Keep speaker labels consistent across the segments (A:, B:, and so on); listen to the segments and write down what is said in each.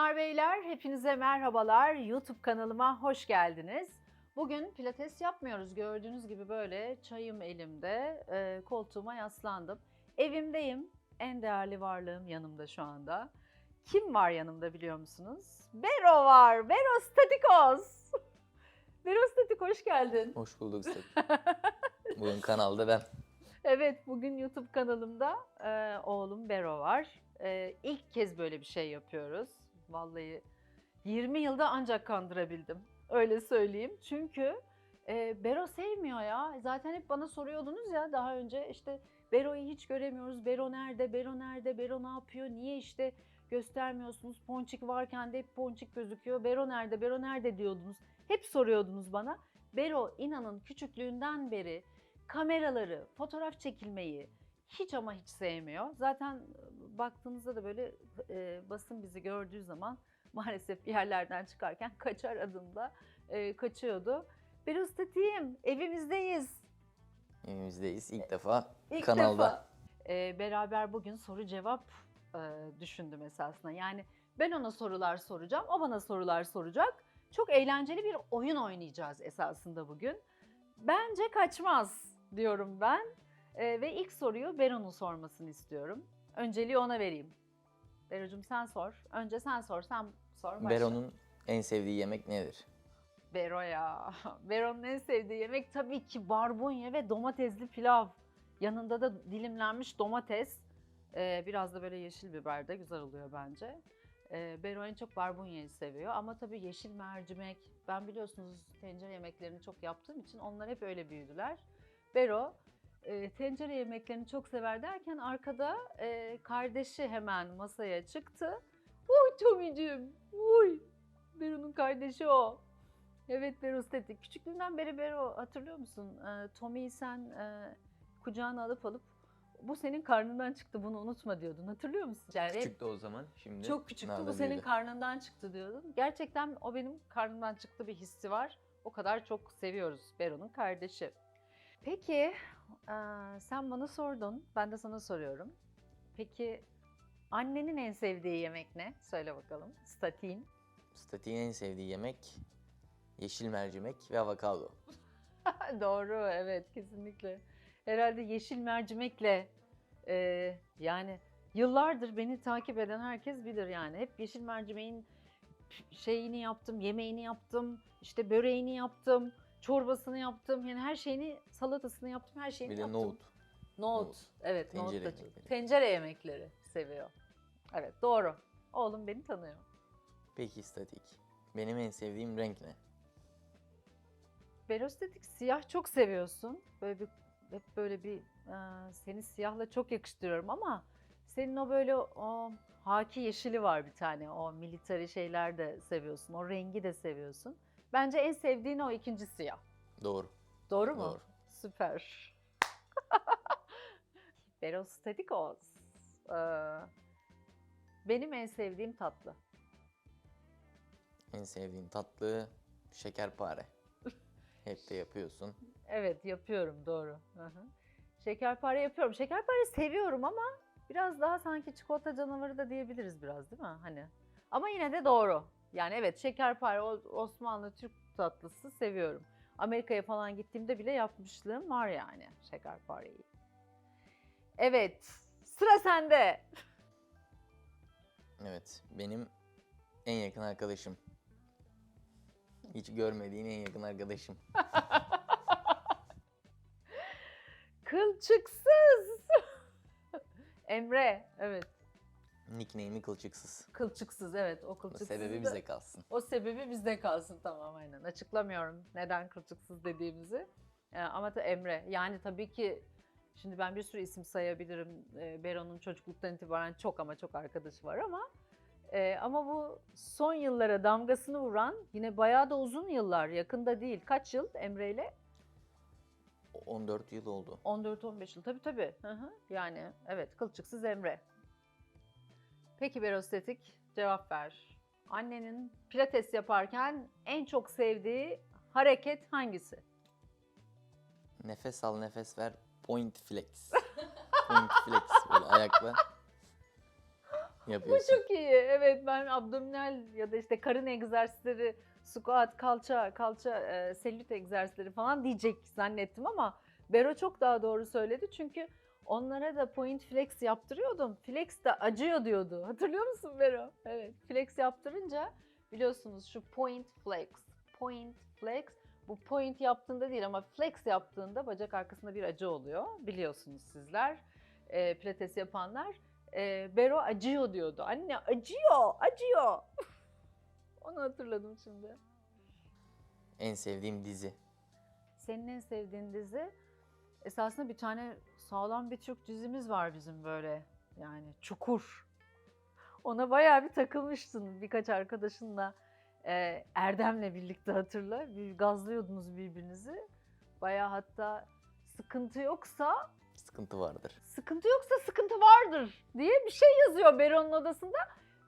A: Hanımlar beyler hepinize merhabalar. YouTube kanalıma hoş geldiniz. Bugün pilates yapmıyoruz. Gördüğünüz gibi böyle çayım elimde, e, koltuğuma yaslandım. Evimdeyim. En değerli varlığım yanımda şu anda. Kim var yanımda biliyor musunuz? Bero var. Bero Statikos. Bero Statik hoş geldin.
B: Hoş bulduk Seti. Bugün kanalda ben.
A: Evet, bugün YouTube kanalımda e, oğlum Bero var. E, ilk kez böyle bir şey yapıyoruz. Vallahi 20 yılda ancak kandırabildim. Öyle söyleyeyim. Çünkü e, Bero sevmiyor ya. Zaten hep bana soruyordunuz ya daha önce işte Bero'yu hiç göremiyoruz. Bero nerede? Bero nerede? Bero ne yapıyor? Niye işte göstermiyorsunuz? Ponçik varken de hep ponçik gözüküyor. Bero nerede? Bero nerede diyordunuz. Hep soruyordunuz bana. Bero inanın küçüklüğünden beri kameraları, fotoğraf çekilmeyi hiç ama hiç sevmiyor. Zaten baktığınızda da böyle e, basın bizi gördüğü zaman maalesef yerlerden çıkarken kaçar adımda e, kaçıyordu. Bir ıstatayım, evimizdeyiz.
B: Evimizdeyiz ilk defa
A: İlk
B: kanalda.
A: defa. E, beraber bugün soru cevap e, düşündüm esasında. Yani ben ona sorular soracağım, o bana sorular soracak. Çok eğlenceli bir oyun oynayacağız esasında bugün. Bence kaçmaz diyorum ben. E, ve ilk soruyu Bero'nun sormasını istiyorum. Önceliği ona vereyim. Bero'cum sen sor. Önce sen sor, sen sor. başla.
B: Bero'nun en sevdiği yemek nedir?
A: Bero ya. Bero'nun en sevdiği yemek tabii ki barbunya ve domatesli pilav. Yanında da dilimlenmiş domates. Ee, biraz da böyle yeşil biber de güzel oluyor bence. Ee, Bero en çok barbunyayı seviyor ama tabii yeşil mercimek. Ben biliyorsunuz tencere yemeklerini çok yaptığım için onlar hep öyle büyüdüler. Bero e, tencere yemeklerini çok sever derken arkada e, kardeşi hemen masaya çıktı. Uy Tommy'cim, uy. Bero'nun kardeşi o. Evet Bero Stetik. Küçüklüğünden beri Bero hatırlıyor musun? Ee, Tommy'yi sen e, kucağına alıp alıp bu senin karnından çıktı bunu unutma diyordun. Hatırlıyor musun? Yani
B: Küçüktü o zaman. Şimdi
A: çok küçüktü bu senin
B: büyüdü.
A: karnından çıktı diyordun. Gerçekten o benim karnımdan çıktı bir hissi var. O kadar çok seviyoruz Bero'nun kardeşi. Peki sen bana sordun. Ben de sana soruyorum. Peki annenin en sevdiği yemek ne? Söyle bakalım. Statin.
B: Statik'in en sevdiği yemek yeşil mercimek ve avokado.
A: Doğru, evet kesinlikle. Herhalde yeşil mercimekle e, yani yıllardır beni takip eden herkes bilir yani. Hep yeşil mercimeğin şeyini yaptım, yemeğini yaptım, işte böreğini yaptım, çorbasını yaptım. Yani her şeyini, salatasını yaptım, her şeyini
B: Bir de
A: yaptım.
B: nohut.
A: Nohut.
B: Nohut.
A: Evet, nohut
B: Tencere
A: da
B: yemekleri.
A: Tencere yemekleri seviyor. Evet, doğru. Oğlum beni tanıyor.
B: Peki Statik. Benim en sevdiğim renk ne?
A: Berostetik siyah çok seviyorsun. Böyle bir hep böyle bir e, seni siyahla çok yakıştırıyorum ama senin o böyle o haki yeşili var bir tane. O military şeyler de seviyorsun. O rengi de seviyorsun. Bence en sevdiğin o ikinci siyah.
B: Doğru.
A: Doğru mu?
B: Doğru.
A: Süper. Berostatikos. Ee, benim en sevdiğim tatlı.
B: En sevdiğim tatlı şekerpare. Hep de yapıyorsun.
A: Evet yapıyorum doğru. Şekerpare yapıyorum. Şekerpare seviyorum ama biraz daha sanki çikolata canavarı da diyebiliriz biraz değil mi? Hani. Ama yine de doğru. Yani evet şekerpare Osmanlı Türk tatlısı seviyorum. Amerika'ya falan gittiğimde bile yapmışlığım var yani şekerpareyi. Evet sıra sende.
B: Evet. Benim en yakın arkadaşım. Hiç görmediğin en yakın arkadaşım.
A: Kılçıksız. Emre evet.
B: Nickname'i kılçıksız.
A: Kılçıksız evet o kılçıksız.
B: Sebebi
A: da-
B: bize kalsın.
A: O sebebi bizde kalsın tamam aynen. Açıklamıyorum neden kılçıksız dediğimizi. Ee, ama da Emre. Yani tabii ki şimdi ben bir sürü isim sayabilirim. Ee, Bero'nun çocukluktan itibaren çok ama çok arkadaşı var ama e, ama bu son yıllara damgasını vuran yine bayağı da uzun yıllar yakında değil. Kaç yıl Emre ile?
B: 14 yıl oldu.
A: 14-15 yıl tabii tabii. Hı hı. Yani evet kılçıksız Emre. Peki Berostetik cevap ver. Annenin pilates yaparken en çok sevdiği hareket hangisi?
B: Nefes al nefes ver point flex. point flex böyle ayakla
A: Bu
B: yapıyorsun.
A: çok iyi. Evet ben abdominal ya da işte karın egzersizleri, squat, kalça, kalça, e, selülit egzersizleri falan diyecek zannettim ama Bero çok daha doğru söyledi. Çünkü onlara da point flex yaptırıyordum. Flex de acıyor diyordu. Hatırlıyor musun Bero? Evet. Flex yaptırınca biliyorsunuz şu point flex, point flex bu point yaptığında değil ama flex yaptığında bacak arkasında bir acı oluyor. Biliyorsunuz sizler. E, pilates yapanlar e, Bero acıyor diyordu. Anne acıyor, acıyor. Onu hatırladım şimdi.
B: En sevdiğim dizi.
A: Senin en sevdiğin dizi esasında bir tane sağlam bir Türk dizimiz var bizim böyle. Yani Çukur. Ona bayağı bir takılmıştın birkaç arkadaşınla. e, Erdem'le birlikte hatırla. Bir gazlıyordunuz birbirinizi. Bayağı hatta sıkıntı yoksa
B: Sıkıntı vardır.
A: sıkıntı yoksa sıkıntı vardır diye bir şey yazıyor Bero'nun odasında.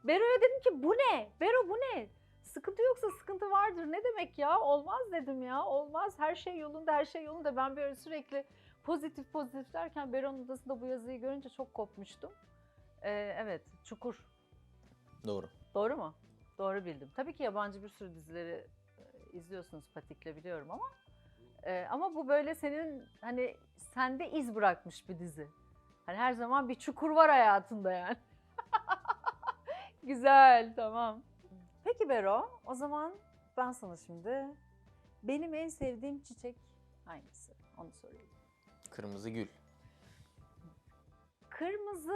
A: Bero'ya dedim ki bu ne? Bero bu ne? Sıkıntı yoksa sıkıntı vardır. Ne demek ya? Olmaz dedim ya. Olmaz. Her şey yolunda, her şey yolunda. Ben böyle sürekli pozitif pozitif derken Bero'nun odasında bu yazıyı görünce çok kopmuştum. Ee, evet, Çukur.
B: Doğru.
A: Doğru mu? Doğru bildim. Tabii ki yabancı bir sürü dizileri e, izliyorsunuz Patik'le biliyorum ama e, ama bu böyle senin hani sende iz bırakmış bir dizi. Hani her zaman bir çukur var hayatında yani. Güzel, tamam. Peki Bero, o zaman ben sana şimdi benim en sevdiğim çiçek hangisi? Onu sorayım.
B: Kırmızı gül.
A: Kırmızı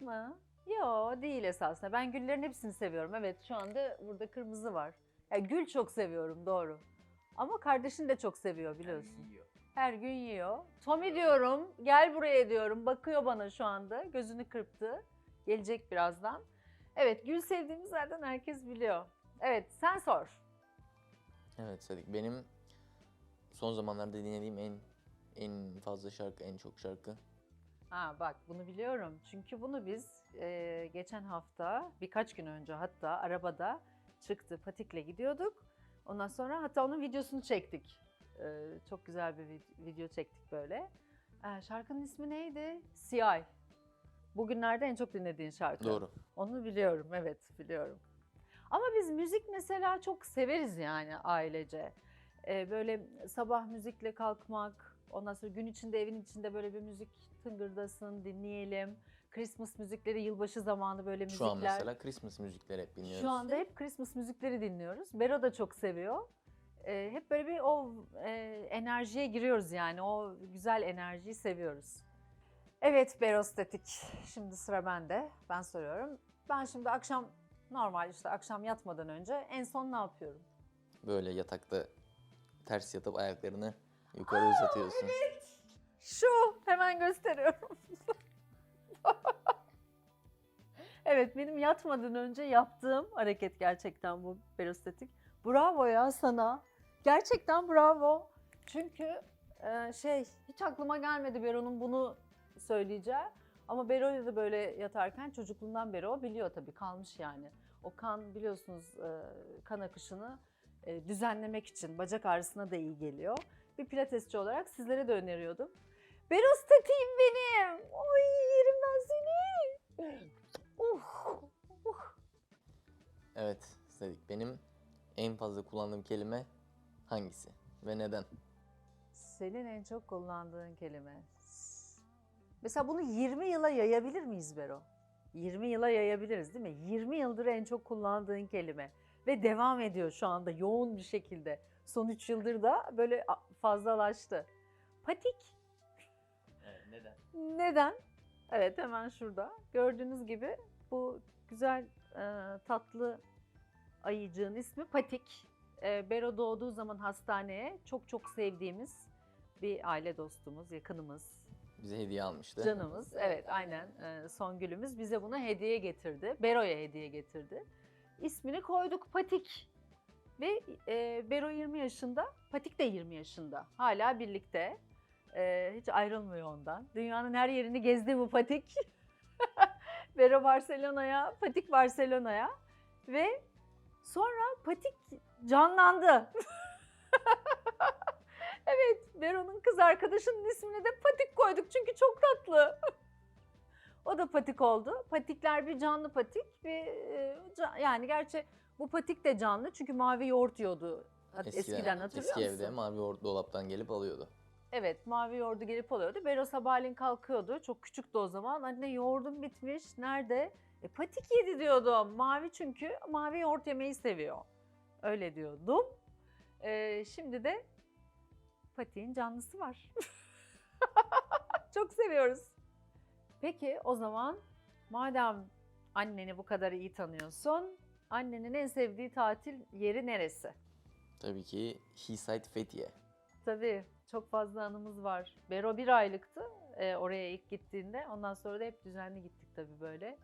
A: mı? Yo değil esasında. Ben güllerin hepsini seviyorum. Evet şu anda burada kırmızı var. Ya gül çok seviyorum doğru. Ama kardeşin de çok seviyor biliyorsun. Her gün yiyor. Tommy diyorum, gel buraya diyorum. Bakıyor bana şu anda. Gözünü kırptı. Gelecek birazdan. Evet, gül sevdiğimi zaten herkes biliyor. Evet, sen sor.
B: Evet Sadık. Benim son zamanlarda dinlediğim en en fazla şarkı, en çok şarkı.
A: Ha bak bunu biliyorum. Çünkü bunu biz e, geçen hafta, birkaç gün önce hatta arabada çıktı. Patik'le gidiyorduk. Ondan sonra hatta onun videosunu çektik. E, çok güzel bir vid- video çektik böyle. E, şarkının ismi neydi? Siyah. Bugünlerde en çok dinlediğin şarkı.
B: Doğru.
A: Onu biliyorum, evet biliyorum. Ama biz müzik mesela çok severiz yani ailece. Ee, böyle sabah müzikle kalkmak, ondan sonra gün içinde evin içinde böyle bir müzik tıngırdasın, dinleyelim. Christmas müzikleri, yılbaşı zamanı böyle müzikler.
B: Şu an mesela Christmas müzikleri hep dinliyoruz.
A: Şu anda hep Christmas müzikleri dinliyoruz. Bero da çok seviyor. Ee, hep böyle bir o e, enerjiye giriyoruz yani. O güzel enerjiyi seviyoruz. Evet Berostatik. Şimdi sıra bende. Ben soruyorum. Ben şimdi akşam normal işte akşam yatmadan önce en son ne yapıyorum?
B: Böyle yatakta ters yatıp ayaklarını yukarı uzatıyorsun.
A: Şu hemen gösteriyorum. evet benim yatmadan önce yaptığım hareket gerçekten bu berostatik. Bravo ya sana. Gerçekten bravo. Çünkü e, şey hiç aklıma gelmedi Bero'nun bunu söyleyeceği. Ama Bero'yla da böyle yatarken çocukluğundan beri o biliyor tabii kalmış yani. O kan biliyorsunuz e, kan akışını e, düzenlemek için bacak ağrısına da iyi geliyor. Bir pilatesçi olarak sizlere de öneriyordum. Berostatiğim benim. Oy yerim ben seni. Uh, uh.
B: Evet Sadık. Benim en fazla kullandığım kelime hangisi ve neden?
A: Senin en çok kullandığın kelime. Mesela bunu 20 yıla yayabilir miyiz Bero? 20 yıla yayabiliriz değil mi? 20 yıldır en çok kullandığın kelime. Ve devam ediyor şu anda yoğun bir şekilde. Son 3 yıldır da böyle fazlalaştı. Patik.
B: Evet, neden?
A: Neden? Evet hemen şurada. Gördüğünüz gibi bu güzel e, tatlı ayıcığın ismi Patik. E, Bero doğduğu zaman hastaneye çok çok sevdiğimiz bir aile dostumuz, yakınımız,
B: Bize hediye almıştı.
A: canımız. Evet aynen e, Songül'ümüz bize bunu hediye getirdi. Bero'ya hediye getirdi. İsmini koyduk Patik. Ve e, Bero 20 yaşında, Patik de 20 yaşında. Hala birlikte. E, hiç ayrılmıyor ondan. Dünyanın her yerini gezdi bu Patik. Bero Barcelona'ya, Patik Barcelona'ya. Ve sonra Patik canlandı. evet, Bero'nun kız arkadaşının ismini de Patik koyduk çünkü çok tatlı. O da patik oldu. Patikler bir canlı patik, bir e, yani gerçi bu patik de canlı çünkü mavi yoğurt yiyordu eskiden, hatırlıyor
B: eski
A: musun?
B: evde mavi yoğurt dolaptan gelip alıyordu.
A: Evet mavi yoğurdu gelip alıyordu. Bero sabahleyin kalkıyordu. Çok küçüktü o zaman. Anne yoğurdum bitmiş. Nerede? E, patik yedi diyordum. Mavi çünkü mavi yoğurt yemeyi seviyor. Öyle diyordum. E, şimdi de patiğin canlısı var. Çok seviyoruz. Peki o zaman madem anneni bu kadar iyi tanıyorsun, annenin en sevdiği tatil yeri neresi?
B: Tabii ki Seaside Fethiye.
A: Tabii çok fazla anımız var. Bero bir aylıktı e, oraya ilk gittiğinde. Ondan sonra da hep düzenli gittik tabii böyle.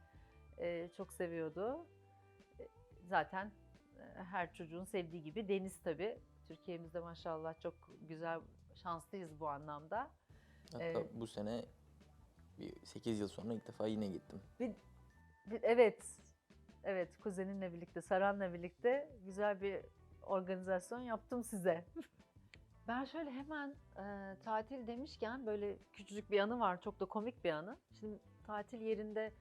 A: E, çok seviyordu. E, zaten e, her çocuğun sevdiği gibi deniz tabii. Türkiye'mizde maşallah çok güzel, şanslıyız bu anlamda.
B: Hatta
A: Evet.
B: bu sene bir 8 yıl sonra ilk defa yine gittim.
A: Bir- Evet, evet kuzeninle birlikte, Saran'la birlikte güzel bir organizasyon yaptım size. Ben şöyle hemen e, tatil demişken böyle küçücük bir anı var, çok da komik bir anı. Şimdi tatil yerinde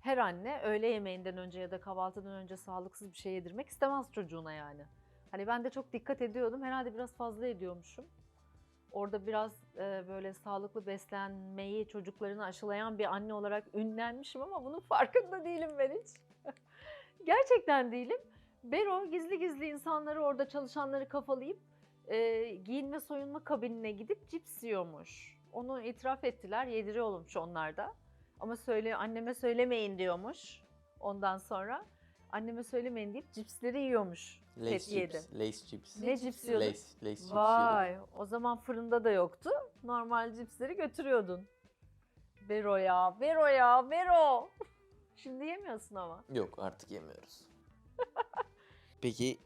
A: her anne öğle yemeğinden önce ya da kahvaltıdan önce sağlıksız bir şey yedirmek istemez çocuğuna yani. Hani ben de çok dikkat ediyordum, herhalde biraz fazla ediyormuşum. Orada biraz e, böyle sağlıklı beslenmeyi çocuklarına aşılayan bir anne olarak ünlenmişim ama bunun farkında değilim ben hiç. Gerçekten değilim. Bero gizli gizli insanları orada çalışanları kafalayıp e, giyinme soyunma kabinine gidip cips yiyormuş. Onu itiraf ettiler, yediriyormuş onlar da. Ama söyle anneme söylemeyin diyormuş. Ondan sonra anneme söylemeyin deyip cipsleri yiyormuş.
B: Lace
A: Fethiye'de.
B: chips. Lace chips.
A: Ne cips yiyordun?
B: Lace, lace chips yiyordum.
A: Vay, o zaman fırında da yoktu. Normal cipsleri götürüyordun. Vero ya, Vero ya, Vero. Şimdi yemiyorsun ama.
B: Yok artık yemiyoruz. Peki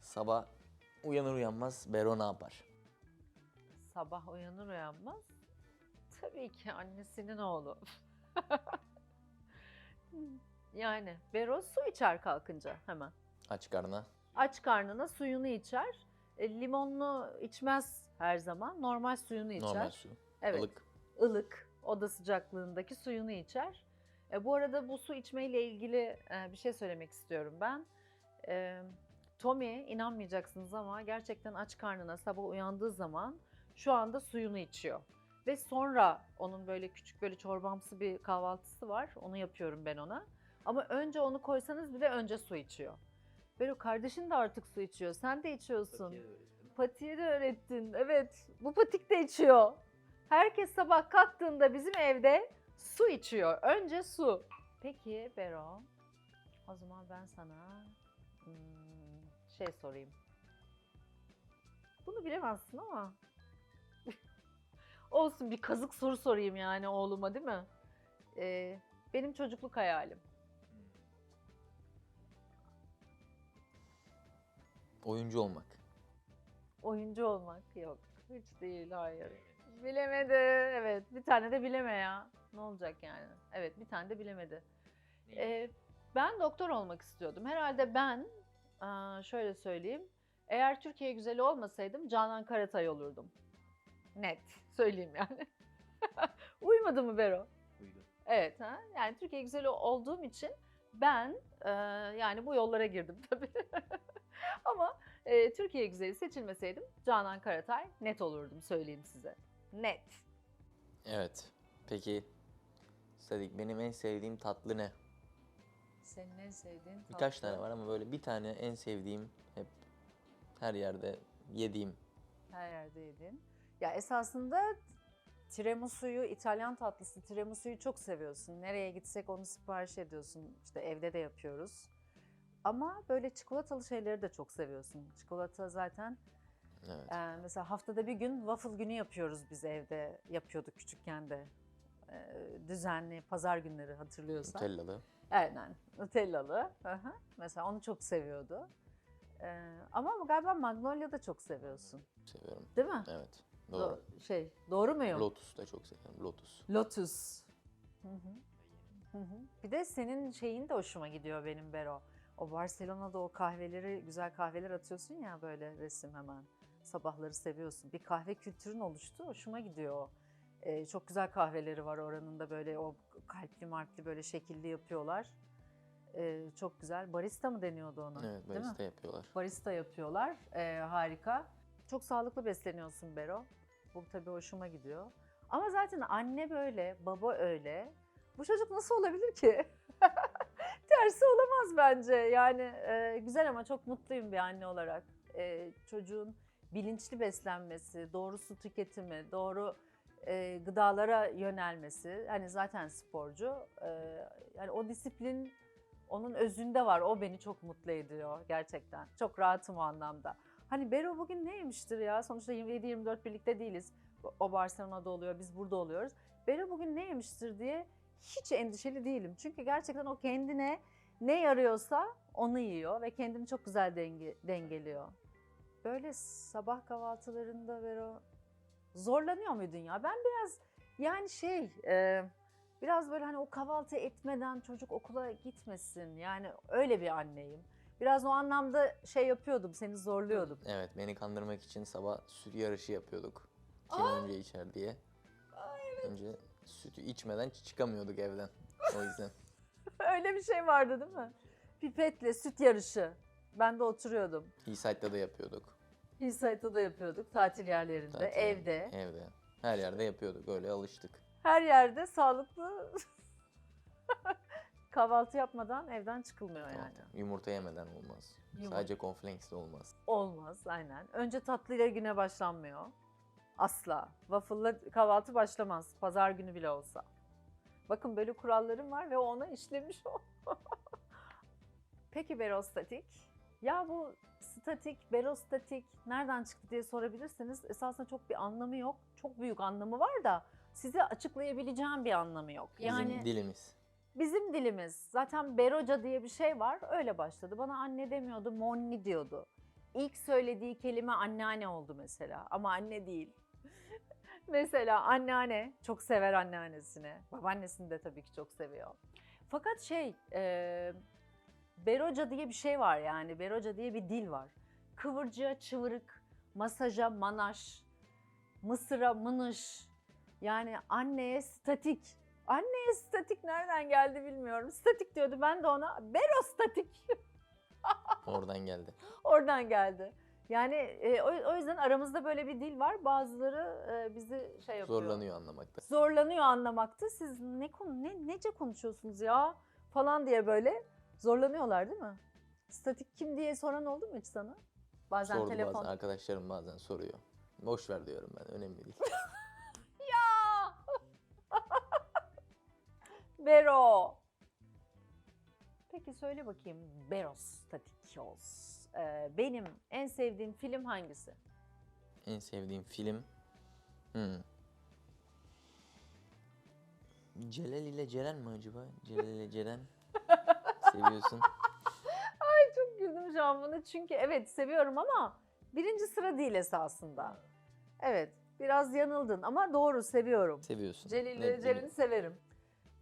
B: sabah uyanır uyanmaz Bero ne yapar?
A: Sabah uyanır uyanmaz. Tabii ki annesinin oğlu. yani Vero su içer kalkınca hemen.
B: Aç karnına.
A: Aç karnına suyunu içer. E, limonlu içmez her zaman. Normal suyunu içer.
B: Normal su.
A: Evet.
B: ılık.
A: ılık oda sıcaklığındaki suyunu içer. E, bu arada bu su içmeyle ilgili e, bir şey söylemek istiyorum ben. E, Tommy inanmayacaksınız ama gerçekten aç karnına sabah uyandığı zaman şu anda suyunu içiyor. Ve sonra onun böyle küçük böyle çorbamsı bir kahvaltısı var. Onu yapıyorum ben ona. Ama önce onu koysanız bile önce su içiyor. Böyle kardeşin de artık su içiyor. Sen de içiyorsun. Patiğe de öğrettin. Evet. Bu patik de içiyor. Herkes sabah kalktığında bizim evde su içiyor. Önce su. Peki Bero. O zaman ben sana hmm, şey sorayım. Bunu bilemezsin ama. Olsun bir kazık soru sorayım yani oğluma değil mi? Ee, benim çocukluk hayalim.
B: Oyuncu olmak.
A: Oyuncu olmak yok. Hiç değil hayır. Bilemedi. Evet. Bir tane de bileme ya. Ne olacak yani? Evet bir tane de bilemedi. Ee, ben doktor olmak istiyordum. Herhalde ben şöyle söyleyeyim. Eğer Türkiye güzeli olmasaydım Canan Karatay olurdum. Net. Söyleyeyim yani. Uymadı mı Bero? Evet. Ha? Yani Türkiye güzeli olduğum için ben e, yani bu yollara girdim tabii. Ama e, Türkiye güzeli seçilmeseydim Canan Karatay net olurdum söyleyeyim size. Net.
B: Evet. Peki Sadik benim en sevdiğim tatlı ne?
A: Senin en sevdiğin
B: Birkaç tane var ama böyle bir tane en sevdiğim hep her yerde yediğim.
A: Her yerde yedin. Ya esasında tiramisu'yu, İtalyan tatlısı tiramisu'yu çok seviyorsun. Nereye gitsek onu sipariş ediyorsun. İşte evde de yapıyoruz. Ama böyle çikolatalı şeyleri de çok seviyorsun. Çikolata zaten
B: Evet.
A: e, mesela haftada bir gün waffle günü yapıyoruz biz evde. Yapıyorduk küçükken de. E, düzenli pazar günleri hatırlıyorsan.
B: Nutellalı.
A: Aynen. Nutellalı. Aha. Mesela onu çok seviyordu. E, ama galiba Magnolia da çok seviyorsun.
B: Seviyorum.
A: Değil mi?
B: Evet. Doğru.
A: Do- şey, doğru muyum?
B: Lotus da çok seviyorum. Lotus.
A: Lotus. Hı hı. Hı hı. Bir de senin şeyin de hoşuma gidiyor benim Bero. O Barcelona'da o kahveleri, güzel kahveler atıyorsun ya böyle resim hemen. Sabahları seviyorsun. Bir kahve kültürün oluştu. Hoşuma gidiyor o. Ee, çok güzel kahveleri var oranın da böyle o kalpli marpli böyle şekilli yapıyorlar. Ee, çok güzel. Barista mı deniyordu ona?
B: Evet
A: Değil mi?
B: barista yapıyorlar.
A: barista yapıyorlar. Ee, harika. Çok sağlıklı besleniyorsun Bero. Bu tabii hoşuma gidiyor. Ama zaten anne böyle, baba öyle. Bu çocuk nasıl olabilir ki? Tersi olamaz bence. Yani e, güzel ama çok mutluyum bir anne olarak. E, çocuğun bilinçli beslenmesi, doğru su tüketimi, doğru e, gıdalara yönelmesi. Hani zaten sporcu. E, yani o disiplin onun özünde var. O beni çok mutlu ediyor gerçekten. Çok rahatım o anlamda. Hani Bero bugün neymiştir ya? Sonuçta 27-24 birlikte değiliz. O Barcelona'da oluyor, biz burada oluyoruz. Bero bugün neymiştir diye hiç endişeli değilim. Çünkü gerçekten o kendine ne yarıyorsa onu yiyor ve kendini çok güzel denge, dengeliyor. Böyle sabah kahvaltılarında Bero zorlanıyor muydun ya? Ben biraz yani şey e, biraz böyle hani o kahvaltı etmeden çocuk okula gitmesin. Yani öyle bir anneyim. Biraz o anlamda şey yapıyordum, seni zorluyordum.
B: Evet beni kandırmak için sabah süt yarışı yapıyorduk. Kim önce içer diye. Önce sütü içmeden çıkamıyorduk evden. O yüzden.
A: öyle bir şey vardı değil mi? Pipetle süt yarışı. Ben de oturuyordum.
B: Hillside'da da yapıyorduk.
A: Hillside'da da yapıyorduk, tatil yerlerinde,
B: Zaten
A: evde.
B: Evde. Her yerde yapıyorduk. Öyle alıştık.
A: Her yerde sağlıklı kahvaltı yapmadan evden çıkılmıyor yani.
B: Yumurta yemeden olmaz.
A: Yumurta.
B: Sadece cornflakes de olmaz.
A: Olmaz aynen. Önce tatlıyla güne başlanmıyor. Asla. Waffle'la kahvaltı başlamaz. Pazar günü bile olsa. Bakın böyle kurallarım var ve ona işlemiş o. Peki berostatik? Ya bu statik, berostatik nereden çıktı diye sorabilirsiniz. Esasında çok bir anlamı yok. Çok büyük anlamı var da size açıklayabileceğim bir anlamı yok.
B: Bizim
A: Yani
B: dilimiz.
A: Bizim dilimiz zaten Beroca diye bir şey var öyle başladı. Bana anne demiyordu Monni diyordu. İlk söylediği kelime anneanne oldu mesela ama anne değil. mesela anneanne çok sever anneannesini. Babaannesini de tabii ki çok seviyor. Fakat şey e, Beroca diye bir şey var yani Beroca diye bir dil var. Kıvırcığa çıvırık, masaja manaş, mısıra mınış. Yani anneye statik. Anneye statik nereden geldi bilmiyorum. Statik diyordu ben de ona berostatik
B: Oradan geldi.
A: oradan geldi. Yani e, o, o yüzden aramızda böyle bir dil var. Bazıları e, bizi şey yapıyor.
B: Zorlanıyor anlamakta.
A: Zorlanıyor anlamakta. Siz ne konu ne nece konuşuyorsunuz ya falan diye böyle zorlanıyorlar değil mi? Statik kim diye soran oldu mu hiç sana? Bazen
B: Sordu
A: telefon.
B: bazen arkadaşlarım bazen soruyor. Boş ver diyorum ben önemli değil.
A: Ya! Bero. Peki söyle bakayım Beros Statikos. Ee, benim en sevdiğim film hangisi?
B: En sevdiğim film. Hmm. Celal ile Ceren mi acaba? Celal ile Ceren. Seviyorsun.
A: Çok güldüm şu an buna çünkü evet seviyorum ama birinci sıra değil esasında. Evet biraz yanıldın ama doğru seviyorum.
B: Seviyorsun.
A: Celil
B: Ne.
A: Ceren'i severim.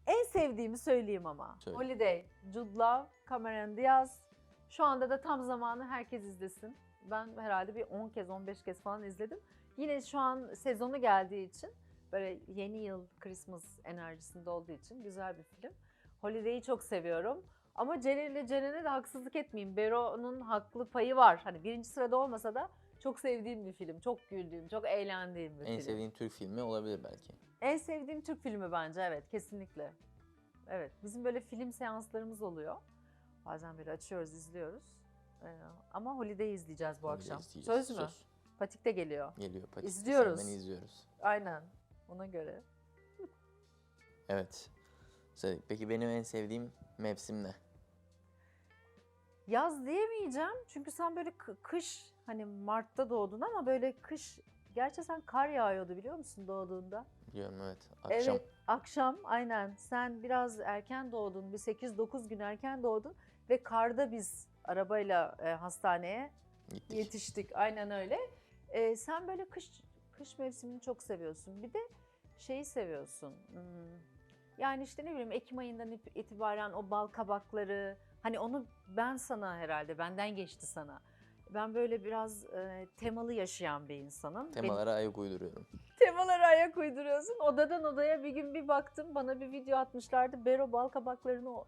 A: En sevdiğimi söyleyeyim ama.
B: Söyle.
A: Holiday, Jude Law, Cameron Diaz. Şu anda da tam zamanı herkes izlesin. Ben herhalde bir 10 kez 15 kez falan izledim. Yine şu an sezonu geldiği için böyle yeni yıl Christmas enerjisinde olduğu için güzel bir film. Holiday'i çok seviyorum. Ama Celil ile Ceren'e de haksızlık etmeyeyim. Bero'nun haklı payı var. Hani birinci sırada olmasa da çok sevdiğim bir film. Çok güldüğüm, çok eğlendiğim bir
B: En
A: film.
B: sevdiğin Türk filmi olabilir belki.
A: En sevdiğim Türk filmi bence evet kesinlikle. Evet bizim böyle film seanslarımız oluyor. Bazen böyle açıyoruz izliyoruz. Ee, ama Holiday izleyeceğiz bu
B: da
A: akşam.
B: izleyeceğiz.
A: Söz mü?
B: Söz.
A: Patik de geliyor.
B: Geliyor Patis.
A: İzliyoruz.
B: Beni izliyoruz.
A: Aynen ona göre.
B: Evet. Peki benim en sevdiğim mevsim ne?
A: Yaz diyemeyeceğim çünkü sen böyle kı- kış hani Mart'ta doğdun ama böyle kış gerçi sen kar yağıyordu biliyor musun doğduğunda?
B: Biliyorum evet. Akşam
A: Evet, akşam aynen. Sen biraz erken doğdun. Bir 8-9 gün erken doğdun ve karda biz arabayla e, hastaneye
B: gittik.
A: yetiştik. Aynen öyle. E, sen böyle kış kış mevsimini çok seviyorsun. Bir de şeyi seviyorsun. hmm, Yani işte ne bileyim Ekim ayından itibaren o bal kabakları hani onu ben sana herhalde benden geçti sana. Ben böyle biraz e, temalı yaşayan bir insanım. Benim-
B: Temalara ayak uyduruyorum.
A: temalara ayak uyduruyorsun. Odadan odaya bir gün bir baktım bana bir video atmışlardı. Bero bal kabaklarını o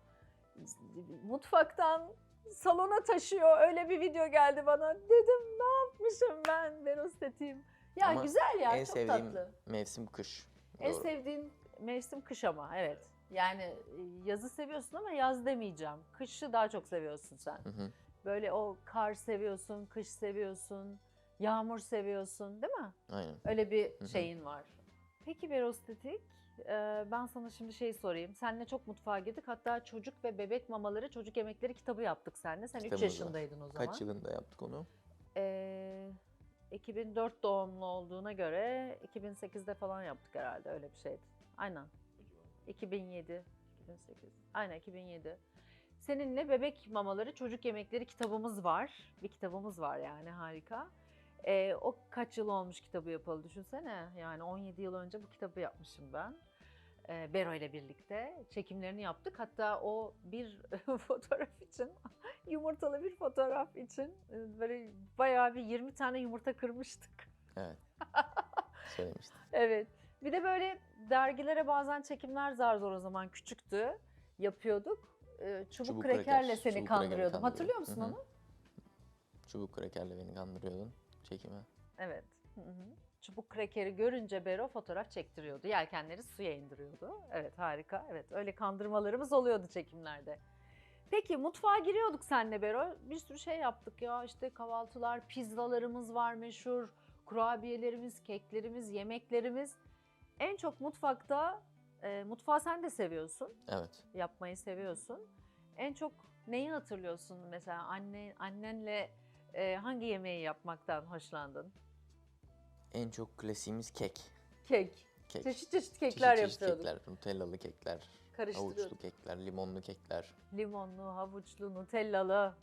A: mutfaktan salona taşıyor. Öyle bir video geldi bana. Dedim ne yapmışım ben Bero setiyim. Ya
B: Ama
A: güzel ya
B: en
A: çok
B: sevdiğim
A: tatlı.
B: mevsim kış.
A: En
B: Doğru.
A: sevdiğin mevsim kış ama evet. Yani e, yazı seviyorsun ama yaz demeyeceğim. Kışı daha çok seviyorsun sen.
B: Hı hı.
A: Böyle o kar seviyorsun, kış seviyorsun, yağmur seviyorsun değil mi?
B: Aynen.
A: Öyle bir
B: Hı hı.
A: şeyin var. Peki Berostetik, e, ben sana şimdi şey sorayım. Seninle çok mutfağa girdik. Hatta çocuk ve bebek mamaları, çocuk yemekleri kitabı yaptık seninle. Sen 3
B: Kitabımız var.
A: yaşındaydın o zaman.
B: Kaç yılında yaptık onu?
A: E, 2004 doğumlu olduğuna göre 2008'de falan yaptık herhalde. Öyle bir şeydi. Aynen. 2007, 2008. Aynen 2007. Seninle bebek mamaları, çocuk yemekleri kitabımız var. Bir kitabımız var yani harika. Ee, o kaç yıl olmuş kitabı yapalı düşünsene. Yani 17 yıl önce bu kitabı yapmışım ben. Ee, Bero ile birlikte çekimlerini yaptık. Hatta o bir fotoğraf için, yumurtalı bir fotoğraf için e, böyle bayağı bir 20 tane yumurta kırmıştık.
B: Evet. Söylemiştim.
A: Evet. Bir de böyle dergilere bazen çekimler zar zor o zaman küçüktü. Yapıyorduk. Ee, çubuk,
B: Çubuk
A: krekerle
B: kreker,
A: seni
B: çubuk
A: kandırıyordum. Hatırlıyor musun
B: Hı hı.
A: onu?
B: Çubuk krekerle beni kandırıyordun çekime.
A: Evet. Hı hı. Çubuk krekeri görünce Bero fotoğraf çektiriyordu. Yelkenleri suya indiriyordu. Evet harika. Evet öyle kandırmalarımız oluyordu çekimlerde. Peki mutfağa giriyorduk senle Bero. Bir sürü şey yaptık ya. İşte kahvaltılar, pizzalarımız var meşhur. Kurabiyelerimiz, keklerimiz, yemeklerimiz. En çok mutfakta, e, mutfağı sen de seviyorsun.
B: Evet.
A: yapmayı seviyorsun. En çok neyi hatırlıyorsun mesela anne annenle e, hangi yemeği yapmaktan hoşlandın?
B: En çok klasiğimiz kek.
A: Kek.
B: Kek.
A: Çeşit çeşit kekler
B: çeşit çeşit
A: yapıyorduk.
B: kekler, nutellalı kekler,
A: Karıştırıyorduk.
B: havuçlu kekler, limonlu kekler.
A: Limonlu, havuçlu, nutellalı.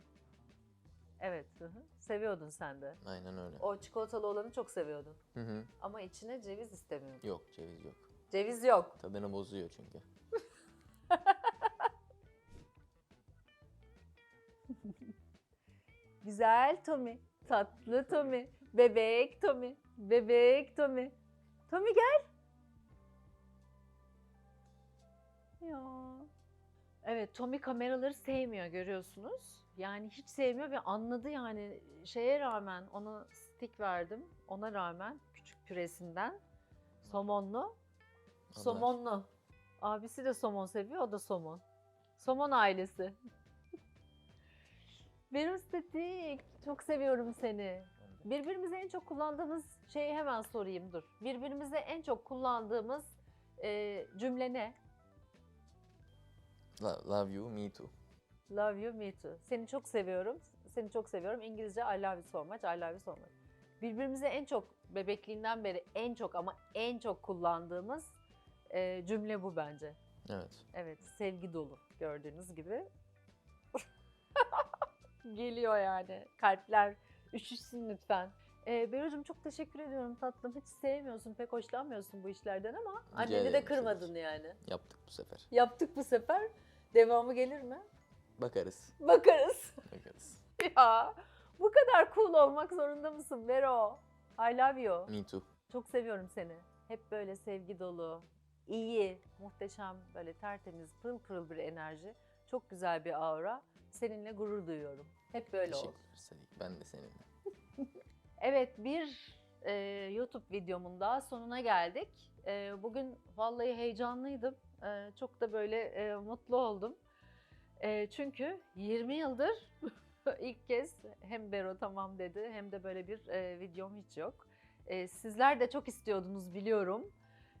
A: Evet, hı hı. seviyordun sen de.
B: Aynen öyle.
A: O çikolatalı olanı çok seviyordun.
B: Hı hı.
A: Ama içine ceviz istemiyordun.
B: Yok ceviz yok.
A: Ceviz yok.
B: Tadını bozuyor çünkü.
A: Güzel Tommy, tatlı Tommy, bebek Tommy, bebek Tommy. Tommy gel. Ya. Evet Tommy kameraları sevmiyor görüyorsunuz. Yani hiç sevmiyor ve anladı yani şeye rağmen ona stick verdim. Ona rağmen küçük püresinden somonlu. Somonlu. Abisi de somon seviyor, o da somon. Somon ailesi. Berustetik, çok seviyorum seni. Birbirimize en çok kullandığımız şeyi hemen sorayım dur. Birbirimize en çok kullandığımız e, cümle ne?
B: Lo- Love you, me too.
A: Love you, me too. Seni çok seviyorum. Seni çok seviyorum. İngilizce I love you so much, I love you so much. Birbirimize en çok bebekliğinden beri en çok ama en çok kullandığımız e, cümle bu bence.
B: Evet.
A: Evet, sevgi dolu gördüğünüz gibi. Geliyor yani. Kalpler üşüşsün lütfen. Ee, Bero'cum çok teşekkür ediyorum tatlım. Hiç sevmiyorsun, pek hoşlanmıyorsun bu işlerden ama anneni de
B: ederim,
A: kırmadın yani.
B: Yaptık bu sefer.
A: Yaptık bu sefer. Devamı gelir mi?
B: Bakarız.
A: Bakarız.
B: Bakarız.
A: ya bu kadar cool olmak zorunda mısın Bero? I love you.
B: Me too.
A: Çok seviyorum seni. Hep böyle sevgi dolu, iyi, muhteşem, böyle tertemiz, pırıl pırıl bir enerji. Çok güzel bir aura. Seninle gurur duyuyorum. Hep böyle ol.
B: Teşekkür. Ben de seninle.
A: Evet bir e, YouTube videomun daha sonuna geldik. E, bugün vallahi heyecanlıydım. E, çok da böyle e, mutlu oldum. E, çünkü 20 yıldır ilk kez hem Bero tamam dedi hem de böyle bir e, videom hiç yok. E, sizler de çok istiyordunuz biliyorum.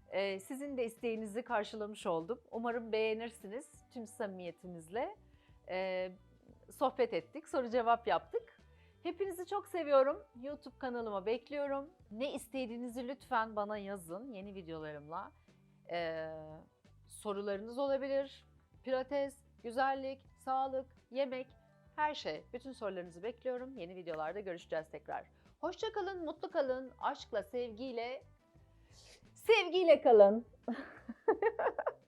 A: E, sizin de isteğinizi karşılamış oldum. Umarım beğenirsiniz tüm samimiyetimizle. E, sohbet ettik, soru cevap yaptık. Hepinizi çok seviyorum. YouTube kanalıma bekliyorum. Ne istediğinizi lütfen bana yazın yeni videolarımla. Ee, sorularınız olabilir. Pilates, güzellik, sağlık, yemek, her şey. Bütün sorularınızı bekliyorum. Yeni videolarda görüşeceğiz tekrar. Hoşça kalın, mutlu kalın, aşkla, sevgiyle, sevgiyle kalın.